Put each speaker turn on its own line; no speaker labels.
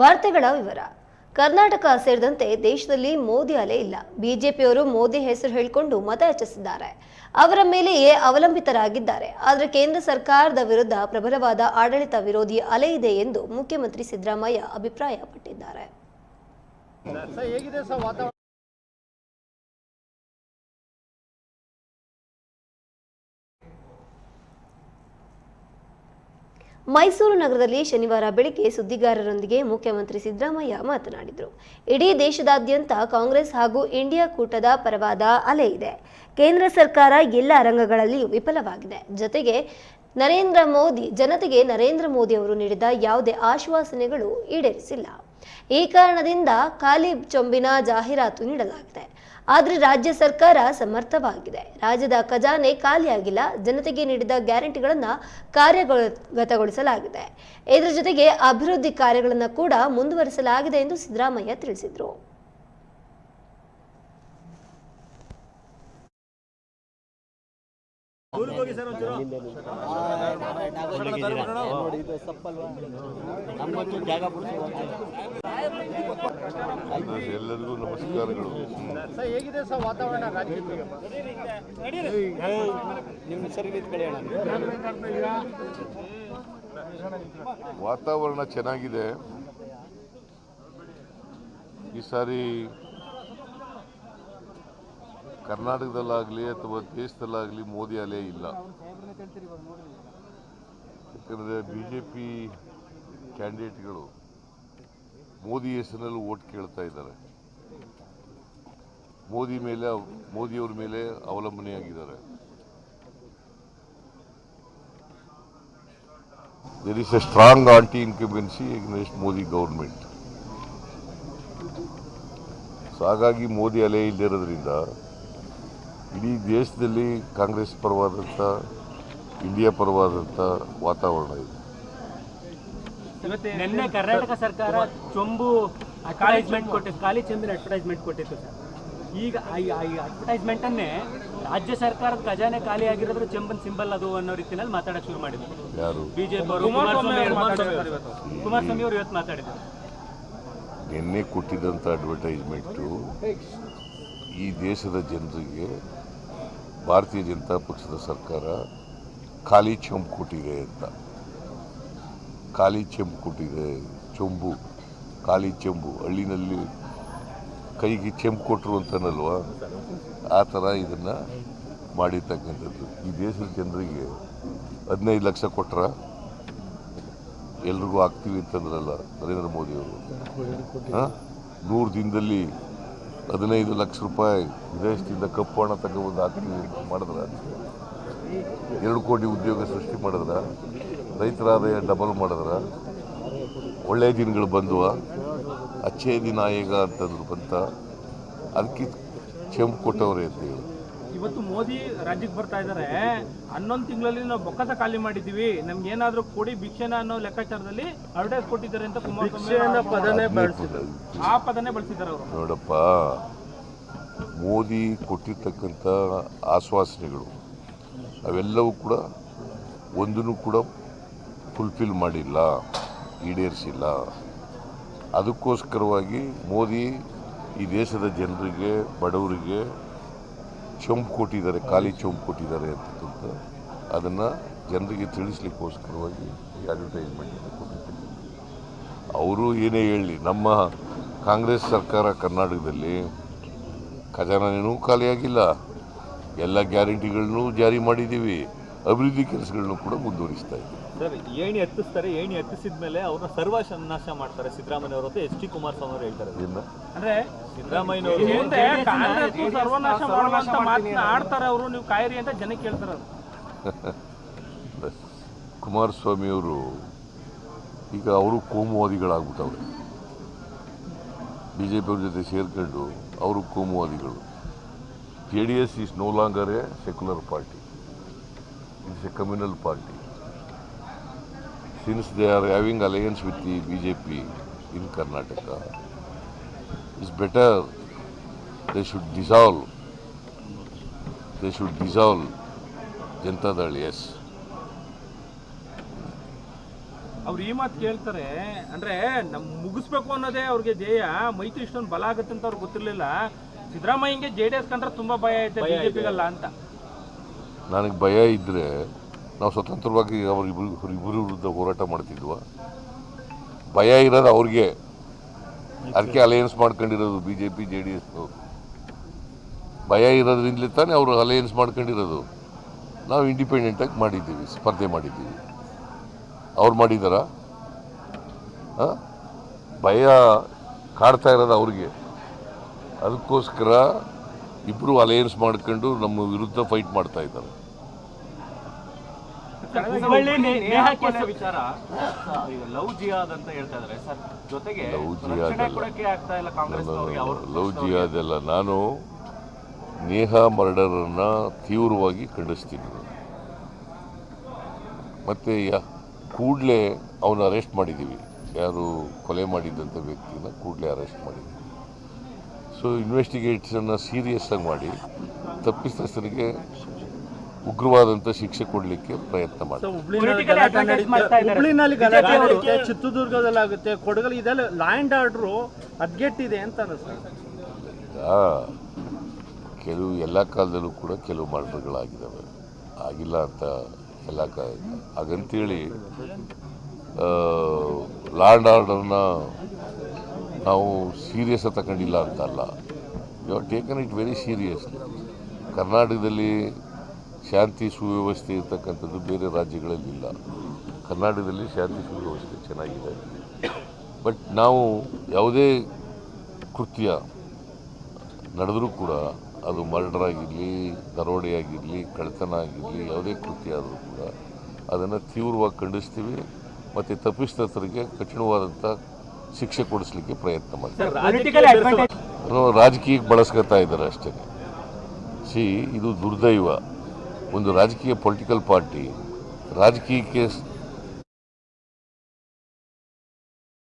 ವಾರ್ತೆಗಳ ವಿವರ. ಕರ್ನಾಟಕ ಸೇರಿದಂತೆ ದೇಶದಲ್ಲಿ ಮೋದಿ ಅಲೆ ಇಲ್ಲ. ಬಿಜೆಪಿಯವರು ಮೋದಿ ಹೆಸರು ಹೇಳಿಕೊಂಡು ಮತ ಯಾಚಿಸಿದ್ದಾರೆ. ಅವರ ಮೇಲೆಯೇ ಅವಲಂಬಿತರಾಗಿದ್ದಾರೆ. ಆದರೆ ಕೇಂದ್ರ ಸರ್ಕಾರದ ವಿರುದ್ಧ ಪ್ರಬಲವಾದ ಆಡಳಿತ ವಿರೋಧಿ ಅಲೆ ಇದೆ ಎಂದು ಮುಖ್ಯಮಂತ್ರಿ ಸಿದ್ದರಾಮಯ್ಯ ಅಭಿಪ್ರಾಯಪಟ್ಟಿದ್ದಾರೆ
ಸರ್ ಹೇಗಿದೆ ಸರ್ ವಾತಾವರಣ
ಮೈಸೂರು ನಗರದಲ್ಲಿ ಶನಿವಾರ ಬೆಳಿಗ್ಗೆ ಸುದ್ದಿಗಾರರೊಂದಿಗೆ ಮುಖ್ಯಮಂತ್ರಿ ಸಿದ್ದರಾಮಯ್ಯ ಮಾತನಾಡಿದರು. ಇಡೀ ದೇಶದಾದ್ಯಂತ ಕಾಂಗ್ರೆಸ್ ಹಾಗೂ ಇಂಡಿಯಾ ಕೂಟದ ಪರವಾದ ಅಲೆ ಇದೆ. ಕೇಂದ್ರ ಸರ್ಕಾರ ಎಲ್ಲ ರಂಗಗಳಲ್ಲಿಯೂ ವಿಫಲವಾಗಿದೆ. ಜೊತೆಗೆ ನರೇಂದ್ರ ಮೋದಿ, ಜನತೆಗೆ ನರೇಂದ್ರ ಮೋದಿ ಅವರು ನೀಡಿದ ಯಾವುದೇ ಆಶ್ವಾಸನೆಗಳು ಈಡೇರಿಸಿಲ್ಲ. ಈ ಕಾರಣದಿಂದ ಖಾಲಿ ಚೊಂಬಿನ ಜಾಹೀರಾತು ನೀಡಲಾಗಿದೆ. ಆದರೆ ರಾಜ್ಯ ಸರ್ಕಾರ ಸಮರ್ಥವಾಗಿದೆ. ರಾಜ್ಯದ ಖಜಾನೆ ಖಾಲಿಯಾಗಿಲ್ಲ. ಜನತೆಗೆ ನೀಡಿದ ಗ್ಯಾರಂಟಿಗಳನ್ನು ಕಾರ್ಯಗತಗೊಳಿಸಲಾಗಿದೆ. ಇದರ ಜೊತೆಗೆ ಅಭಿವೃದ್ಧಿ ಕಾರ್ಯಗಳನ್ನು ಕೂಡ ಮುಂದುವರಿಸಲಾಗಿದೆ ಎಂದು ಸಿದ್ದರಾಮಯ್ಯ ತಿಳಿಸಿದರು.
ಎಲ್ಲರಿಗೂ ನಮಸ್ಕಾರಗಳು.
ಸರ್ ಹೇಗಿದೆ ಸರ್ ವಾತಾವರಣ ರಾಜ್ಯದಲ್ಲಿ
ವಾತಾವರಣ ಚೆನ್ನಾಗಿದೆ. ಈ ಸಾರಿ ಕರ್ನಾಟಕದಲ್ಲಾಗಲಿ ಅಥವಾ ದೇಶದಲ್ಲಾಗಲಿ ಮೋದಿ ಅಲೆ ಇಲ್ಲ. ಯಾಕಂದರೆ ಬಿ ಜೆ ಪಿ ಕ್ಯಾಂಡಿಡೇಟ್ಗಳು ಮೋದಿ ಹೆಸರಿನಲ್ಲಿ ಓಟ್ ಕೇಳ್ತಾ ಇದ್ದಾರೆ. ಮೋದಿ ಮೇಲೆ ಮೋದಿಯವ್ರ ಮೇಲೆ ಅವಲಂಬನೆಯಾಗಿದ್ದಾರೆ. There is a strong anti incumbency against Modi government so ಹಾಗಾಗಿ ಮೋದಿ ಅಲೆ ಇಲ್ಲದಿರೋದ್ರಿಂದ ಇಡೀ ದೇಶದಲ್ಲಿ ಕಾಂಗ್ರೆಸ್ ಪರವಾದಂಥ ಇಂಡಿಯಾ ಪರವಾದಂಥ ವಾತಾವರಣ ಇದೆ.
ನಿನ್ನೆ ಕರ್ನಾಟಕ ಸರ್ಕಾರ ಚೊಂಬು ಅಡ್ವರ್ಟೈಸ್ಮೆಂಟ್ ಕೊಟ್ಟಿತ್ತು ಖಾಲಿ ಚಂದ್ರ ಅಡ್ವರ್ಟೈಸ್ಮೆಂಟ್ ಕೊಟ್ಟಿತ್ತು ಸರ್. ಈಗ ಈ ಅಡ್ವರ್ಟೈಸ್ಮೆಂಟ್ ಅನ್ನೇ ರಾಜ್ಯ ಸರ್ಕಾರದ ಖಜಾನೆ ಖಾಲಿ ಆಗಿರೋದ್ರ ಚೆಂಬನ್ ಸಿಂಬಲ್ ಅದು ಅನ್ನೋ ರೀತಿಯಲ್ಲಿ ಮಾತಾಡಕ್ಕೆ ಶುರು ಮಾಡಿದ್ರು.
ಯಾರು?
ಬಿಜೆಪಿ ಅವರು ಕುಮಾರಸ್ವಾಮಿ ಅವರು ಕುಮಾರಸ್ವಾಮಿ ಅವರು ಇವತ್ತು ಮಾತಾಡಿದ್ರು.
ನಿನ್ನೆ ಕೊಟ್ಟಿದ್ದಂಥ ಅಡ್ವರ್ಟೈಸ್ಮೆಂಟು ಈ ದೇಶದ ಜನರಿಗೆ ಭಾರತೀಯ ಜನತಾ ಪಕ್ಷದ ಸರ್ಕಾರ ಖಾಲಿ ಚೊಂಬು ಕೊಟ್ಟಿದೆ ಅಂತ. ಖಾಲಿ ಚೆಂಬು ಕೊಟ್ಟಿದೆ, ಚೊಂಬು, ಖಾಲಿ ಚೆಂಬು. ಹಳ್ಳಿನಲ್ಲಿ ಕೈಗೆ ಚೆಂಬು ಕೊಟ್ಟರು ಅಂತನಲ್ವಾ? ಆ ಥರ ಇದನ್ನು ಮಾಡಿರ್ತಕ್ಕಂಥದ್ದು. ಈ ದೇಶದ ಜನರಿಗೆ ಹದಿನೈದು ಲಕ್ಷ ಕೊಟ್ರ ಎಲ್ರಿಗೂ ಆಗ್ತೀವಿ ಅಂತಂದ್ರಲ್ಲ ನರೇಂದ್ರ ಮೋದಿಯವರು ಹಾಂ? ನೂರು ದಿನದಲ್ಲಿ ಹದಿನೈದು ಲಕ್ಷ ರೂಪಾಯಿ ವಿದೇಶದಿಂದ ಕಪ್ಪು ಹಣ ತಗೊಬಂದು ಹಾಕ್ತೀವಿ ಮಾಡಿದ್ರೆ. ಎರಡು ಕೋಟಿ ಉದ್ಯೋಗ ಸೃಷ್ಟಿ ಮಾಡಿದ್ರ. ರೈತರ ಆದಾಯ ಡಬಲ್ ಮಾಡಿದ್ರ. ಒಳ್ಳೆಯ ದಿನಗಳು ಬಂದುವ. ಅಚ್ಚೇ ದಿನ ಈಗ ಅಂತಂದ್ರು ಬಂತ. ಅದಕ್ಕೆ ಚೆಂಪು ಕೊಟ್ಟವ್ರೆ ಅಂತ ಹೇಳಿ.
ಇವತ್ತು ಮೋದಿ ರಾಜ್ಯಕ್ಕೆ ಬರ್ತಾ ಇದ್ದಾರೆ. ಹನ್ನೊಂದು ತಿಂಗಳಲ್ಲಿ ನಾವು ಬೊಕ್ಕಸ ಖಾಲಿ ಮಾಡಿದ್ದೀವಿ. ನಮ್ಗೆ ಏನಾದರೂ ಕೊಡಿ ಭಿಕ್ಷೆನ ಅನ್ನೋ ಲೆಕ್ಕಾಚಾರದಲ್ಲಿ ಅಡ್ವರ್ಟೈಸ್ ಕೊಟ್ಟಿದ್ದಾರೆ ಅಂತ ಕುಮಾರಸ್ವಾಮಿ ಅವರು.
ಪದನೇ
ಆ ಪದನೇ ಬಳಸಿದ್ದಾರೆ ಅವರು.
ನೋಡಪ್ಪ ಮೋದಿ ಕೊಟ್ಟಿರ್ತಕ್ಕಂಥ ಆಶ್ವಾಸನೆಗಳು ಅವೆಲ್ಲವೂ ಕೂಡ ಒಂದನ್ನು ಕೂಡ ಫುಲ್ಫಿಲ್ ಮಾಡಿಲ್ಲ ಈಡೇರಿಸಿಲ್ಲ. ಅದಕ್ಕೋಸ್ಕರವಾಗಿ ಮೋದಿ ಈ ದೇಶದ ಜನರಿಗೆ ಬಡವರಿಗೆ ಚೊಂಬು ಕೊಟ್ಟಿದ್ದಾರೆ, ಖಾಲಿ ಚೊಂಬು ಕೊಟ್ಟಿದ್ದಾರೆ ಅಂತಕ್ಕಂಥ ಅದನ್ನು ಜನರಿಗೆ ತಿಳಿಸ್ಲಿಕ್ಕೋಸ್ಕರವಾಗಿ ಈ ಅಡ್ವರ್ಟೈಸ್ಮೆಂಟ್ ಕೊಟ್ಟಿದ್ದೀನಿ. ಅವರು ಏನೇ ಹೇಳಲಿ ನಮ್ಮ ಕಾಂಗ್ರೆಸ್ ಸರ್ಕಾರ ಕರ್ನಾಟಕದಲ್ಲಿ ಖಜಾನೆನೂ ಖಾಲಿಯಾಗಿಲ್ಲ ಎಲ್ಲ ಗ್ಯಾರಂಟಿಗಳನ್ನೂ ಜಾರಿ ಮಾಡಿದ್ದೀವಿ. ಅಭಿವೃದ್ಧಿ ಕೆಲಸಗಳನ್ನು ಕೂಡ ಮುಂದುವರಿಸ್ತಾ ಇದ್ದೀವಿ.
ಸರ್ ಏಣಿ ಎತ್ತಿಸ್ತಾರೆ ಏಣಿ ಎತ್ತಿಸಿದ ಮೇಲೆ ಅವ್ರನ್ನ ಸರ್ವನಾಶ ಮಾಡ್ತಾರೆ ಸಿದ್ದರಾಮಯ್ಯ ಅವರು ಅಂತ ಎಚ್ ಡಿ ಕುಮಾರಸ್ವಾಮಿ ಅವರು ಹೇಳ್ತಾರೆ
ಅಂದ್ರೆ
ಸಿದ್ದರಾಮಯ್ಯ
ಸರ್ವನಾಶ ಮಾಡುವಂತ ಮಾತನ್ನ ಆಡ್ತಾರೆ ಅವರು ನೀವು ಕಾಯಿರಿ ಅಂತ ಜನ ಹೇಳ್ತಾರೆ ಸ್ವಾಮಿ
ಕುಮಾರಸ್ವಾಮಿಯವರು ಈಗ ಅವರು ಕೋಮುವಾದಿಗಳಾಗ್ಬಿಟ್ಟವ್ರೆ. ಬಿ ಜೆ ಪಿಯವ್ರ ಜೊತೆ ಸೇರ್ಕೊಂಡು ಅವರು ಕೋಮುವಾದಿಗಳು. J D S is no longer a secular party it's a communal party since they are having alliance with the B J P in Karnataka is better they should dissolve they should dissolve Janata Dal S
ಅವ್ರು ಈ ಮಾತು ಕೇಳ್ತಾರೆ ಅಂದ್ರೆ ನಮ್ ಮುಗಿಸ್ಬೇಕು ಅನ್ನೋದೇ ಅವ್ರಿಗೆ ಧ್ಯೇಯ ಮೈತ್ರಿ ಇಷ್ಟೊಂದು ಬಲ ಆಗುತ್ತೆ ಅಂತ ಅವ್ರಿಗೆ ಗೊತ್ತಿರಲಿಲ್ಲ. ಸಿದ್ದರಾಮಯ್ಯಂಗೆ ಜೆ ಡಿ ಎಸ್ ಕಂಡ್ರೆ ತುಂಬಾ ಭಯ ಐತೆ ಬಿಜೆಪಿಗಲ್ಲ ಅಂತ.
ನನಗೆ ಭಯ ಇದ್ದರೆ ನಾವು ಸ್ವತಂತ್ರವಾಗಿ ಅವರಿಬ್ಬರು ಇಬ್ಬರು ವಿರುದ್ಧ ಹೋರಾಟ ಮಾಡ್ತಿದ್ವ. ಭಯ ಇರೋದು ಅವ್ರಿಗೆ. ಅದಕ್ಕೆ ಅಲಯನ್ಸ್ ಮಾಡ್ಕೊಂಡಿರೋದು B J P J D S ಭಯ ಇರೋದ್ರಿಂದಲೇ ತಾನೇ ಅವರು ಅಲಯನ್ಸ್ ಮಾಡ್ಕೊಂಡಿರೋದು. ನಾವು ಇಂಡಿಪೆಂಡೆಂಟಾಗಿ ಮಾಡಿದ್ದೀವಿ, ಸ್ಪರ್ಧೆ ಮಾಡಿದ್ದೀವಿ. ಅವ್ರು ಮಾಡಿದಾರ? ಭಯ ಕಾಡ್ತಾ ಇರೋದು ಅವ್ರಿಗೆ. ಅದಕ್ಕೋಸ್ಕರ ಇಬ್ಬರು ಅಲಯನ್ಸ್ ಮಾಡ್ಕೊಂಡು ನಮ್ಮ ವಿರುದ್ಧ ಫೈಟ್ ಮಾಡ್ತಾ ಇದ್ದಾರೆ.
ನೇಹಾ ಕೇಸ
ವಿಚಾರ. ಲವ್ ಜಿಯಾದ್ ಅಂತ ಹೇಳ್ತಾ ಇದಾರೆ. ಸರ್ ಜೊತೆಗೆ
ಲವ್
ರಕ್ಷಣೆ
ಜಿಯಾದ್
ಕೊಡಕ್ಕೆ ಆಗ್ತಾ ಇಲ್ಲ ಕಾಂಗ್ರೆಸ್
ಲವ್ ಜಿಯಾದೆಲ್ಲ ನಾನು ನೇಹ ಮರ್ಡರನ್ನು ತೀವ್ರವಾಗಿ ಖಂಡಿಸ್ತೀನಿ. ಮತ್ತು ಯಾ ಕೂಡಲೇ ಅವನ ಅರೆಸ್ಟ್ ಮಾಡಿದ್ದೀವಿ ಯಾರು ಕೊಲೆ ಮಾಡಿದ್ದಂಥ ವ್ಯಕ್ತಿನ ಕೂಡಲೇ ಅರೆಸ್ಟ್ ಮಾಡಿದ್ದೀವಿ ಸೊ ಇನ್ವೆಸ್ಟಿಗೇಟ್ಸನ್ನು ಸೀರಿಯಸ್ ಆಗಿ ಮಾಡಿ ತಪ್ಪಿತಸ್ಥರಿಗೆ ಉಗ್ರವಾದಂಥ ಶಿಕ್ಷೆ ಕೊಡಲಿಕ್ಕೆ ಪ್ರಯತ್ನ
ಮಾಡ್ತಾರೆ. ಚಿತ್ರದುರ್ಗದಲ್ಲಿ ಆಗುತ್ತೆ ಕೊಡಗಲ್ಲಿ ಇದೆಲ್ಲ ಲ್ಯಾಂಡ್ ಆರ್ಡ್ರು ಅದ್ಗೆಟ್ಟಿದೆ ಅಂತ
ಕೆಲವು ಎಲ್ಲ ಕಾಲದಲ್ಲೂ ಕೂಡ ಕೆಲವು ಮರ್ಡರ್ಗಳಾಗಿದ್ದಾವೆ ಆಗಿಲ್ಲ ಅಂತ ಎಲ್ಲ ಕಾ ಹಾಗಂತೇಳಿ ಲಾಂಡ್ ಆರ್ಡರ್ನ ನಾವು ಸೀರಿಯಸ್ ತಗೊಂಡಿಲ್ಲ ಅಂತಲ್ಲ you are taken it very seriously ಕರ್ನಾಟಕದಲ್ಲಿ ಶಾಂತಿ ಸುವ್ಯವಸ್ಥೆ ಇರ್ತಕ್ಕಂಥದ್ದು ಬೇರೆ ರಾಜ್ಯಗಳಲ್ಲಿ ಇಲ್ಲ. ಕರ್ನಾಟಕದಲ್ಲಿ ಶಾಂತಿ ಸುವ್ಯವಸ್ಥೆ ಚೆನ್ನಾಗಿದೆ. ಬಟ್ ನಾವು ಯಾವುದೇ ಕೃತ್ಯ ನಡೆದರೂ ಕೂಡ ಅದು ಮರ್ಡರ್ ಆಗಿರಲಿ ದರೋಡೆ ಆಗಿರಲಿ ಕಳ್ತನ ಆಗಿರಲಿ ಯಾವುದೇ ಕೃತ್ಯ ಆದರೂ ಕೂಡ ಅದನ್ನು ತೀವ್ರವಾಗಿ ಖಂಡಿಸ್ತೀವಿ ಮತ್ತು ತಪ್ಪಿತಸ್ಥರಿಗೆ ಕಠಿಣವಾದಂಥ ಶಿಕ್ಷೆ ಕೊಡಿಸ್ಲಿಕ್ಕೆ ಪ್ರಯತ್ನ ಮಾಡ್ತೀವಿ. ರಾಜಕೀಯಕ್ಕೆ ಬಳಸ್ಕೊತಾ ಇದ್ದಾರೆ ಅಷ್ಟೇ. ಸಿ ಇದು ದುರ್ದೈವ. ಒಂದು ರಾಜಕೀಯ ಪೊಲಿಟಿಕಲ್ ಪಾರ್ಟಿ ರಾಜಕೀಯಕ್ಕೆ ಸ್-